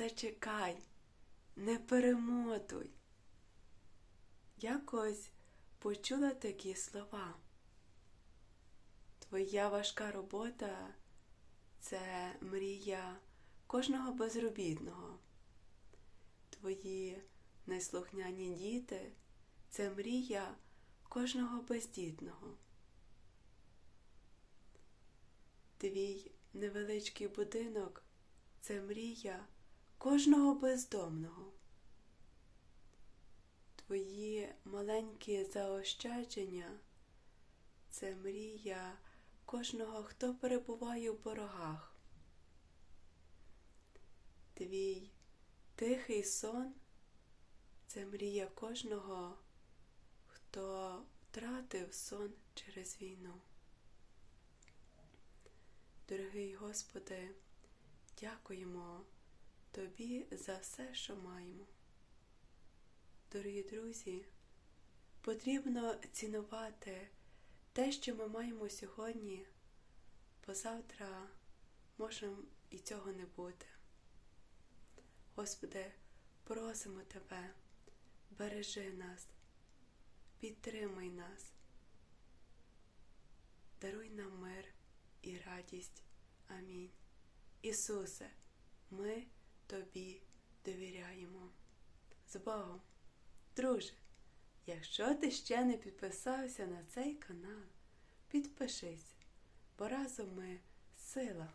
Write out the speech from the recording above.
зачекай, не перемотуй. Якось почула такі слова. Твоя важка робота це мрія кожного безробітного. Твої неслухняні діти це мрія кожного бездітного. Твій невеличкий будинок це мрія кожного бездомного. Твої маленькі заощадження це мрія кожного, хто перебуває в борогах. Твій тихий сон це мрія кожного, хто втратив сон через війну. Дорогий Господи, дякуємо Тобі за все, що маємо. Дорогі друзі, потрібно цінувати те, що ми маємо сьогодні, бо завтра може і цього не бути. Господи, просимо Тебе, бережи нас, підтримай нас, даруй нам мир і радість. Амінь. Ісусе, ми Тобі довіряємо. З Богом! Друже, якщо ти ще не підписався на цей канал, підпишись, бо разом ми сила.